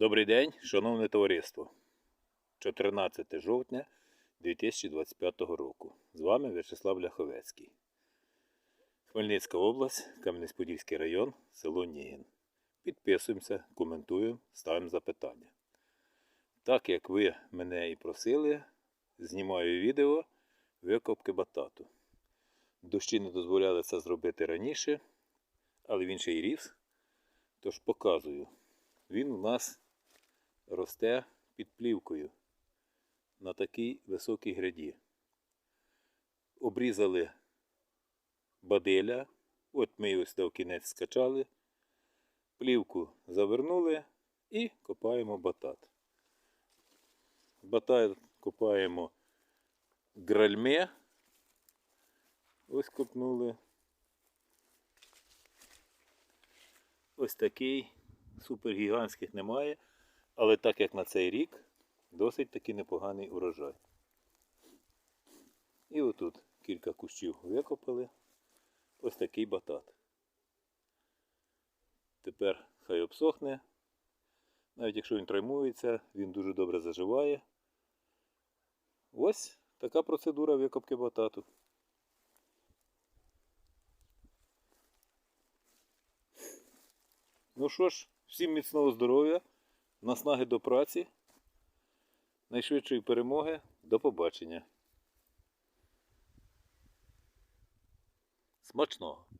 Добрий день, шановне товариство. 14 жовтня 2025 року. З вами В'ячеслав Ляховецький. Хмельницька область, Кам'янець-Подільський район, село Нігін. Підписуємося, коментуємо, ставимо запитання. Так як ви мене і просили, знімаю відео викопки батату. Дощі не дозволяли це зробити раніше, але він ще й ріс. Тож показую. Він у нас росте під плівкою на такій високій гряді. Обрізали баделя, от ми ось до кінець скачали, плівку завернули і копаємо батат. Батат копаємо гральме. Ось копнули. Ось такий супергігантських немає, але так як на цей рік досить таки непоганий урожай. І отут кілька кущів викопали. Ось такий батат. Тепер хай обсохне. Навіть якщо він тримується, він дуже добре заживає. Ось така процедура викопки батату. Ну що ж, всім міцного здоров'я, наснаги до праці, найшвидшої перемоги, до побачення. Смачного!